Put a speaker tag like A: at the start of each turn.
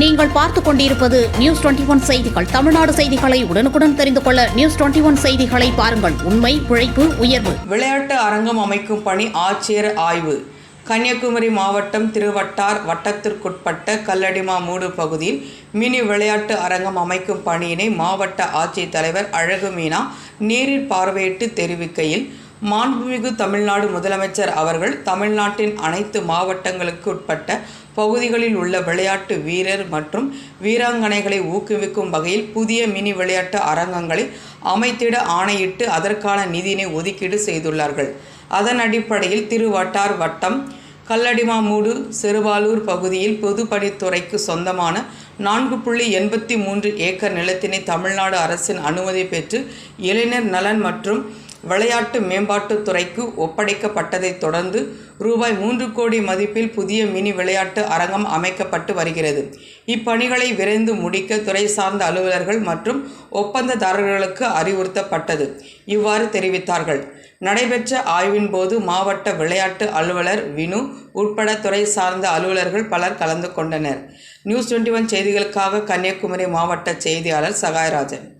A: நீங்கள் பார்த்துக் கொண்டிருப்பது நியூஸ் டுவெண்டி ஒன் செய்திகள். தமிழ்நாடு செய்திகளை உடனுக்குடன் தெரிந்து கொள்ள நியூஸ் டுவெண்டி ஒன் செய்திகளை பாருங்கள். உண்மை உழைப்பு உயர்வு.
B: விளையாட்டு அரங்கம் அமைக்கும் பணி ஆட்சியர் ஆய்வு. கன்னியாகுமரி மாவட்டம் திருவட்டார் வட்டத்திற்குட்பட்ட கல்லடிமா மூடு பகுதியில் மினி விளையாட்டு அரங்கம் அமைக்கும் பணியினை மாவட்ட ஆட்சித்தலைவர் அழகு மீனா நேரில் பார்வையிட்டு தெரிவிக்கையில் மாண்புமிகு தமிழ்நாடு முதலமைச்சர் அவர்கள் தமிழ்நாட்டின் அனைத்து மாவட்டங்களுக்கு உட்பட்ட பகுதிகளில் உள்ள விளையாட்டு வீரர் மற்றும் வீராங்கனைகளை ஊக்குவிக்கும் வகையில் புதிய மினி விளையாட்டு அரங்கங்களை அமைத்திட ஆணையிட்டு அதற்கான நிதியினை ஒதுக்கீடு செய்துள்ளார்கள். அதன் அடிப்படையில் திருவட்டார் வட்டம் கல்லடிமாமூடு செருவாலூர் பகுதியில் பொதுப்பணித்துறைக்கு சொந்தமான நான்கு புள்ளி எண்பத்தி மூன்று ஏக்கர் நிலத்தினை தமிழ்நாடு அரசின் அனுமதி பெற்று இளைஞர் நலன் மற்றும் விளையாட்டு மேம்பாட்டுத் துறைக்கு ஒப்படைக்கப்பட்டதைத் தொடர்ந்து ரூபாய் மூன்று கோடி மதிப்பில் புதிய மினி விளையாட்டு அரங்கம் அமைக்கப்பட்டு வருகிறது. இப்பணிகளை விரைந்து முடிக்க துறை சார்ந்த அலுவலர்கள் மற்றும் ஒப்பந்ததாரர்களுக்கு அறிவுறுத்தப்பட்டது. இவ்வாறு தெரிவித்தார்கள். நடைபெற்ற ஆய்வின் போது மாவட்ட விளையாட்டு அலுவலர் வினு உட்பட துறை சார்ந்த அலுவலர்கள் பலர் கலந்து கொண்டனர். நியூஸ் டுவெண்ட்டி ஒன் செய்திகளுக்காக கன்னியாகுமரி மாவட்ட செய்தியாளர் சகாயராஜன்.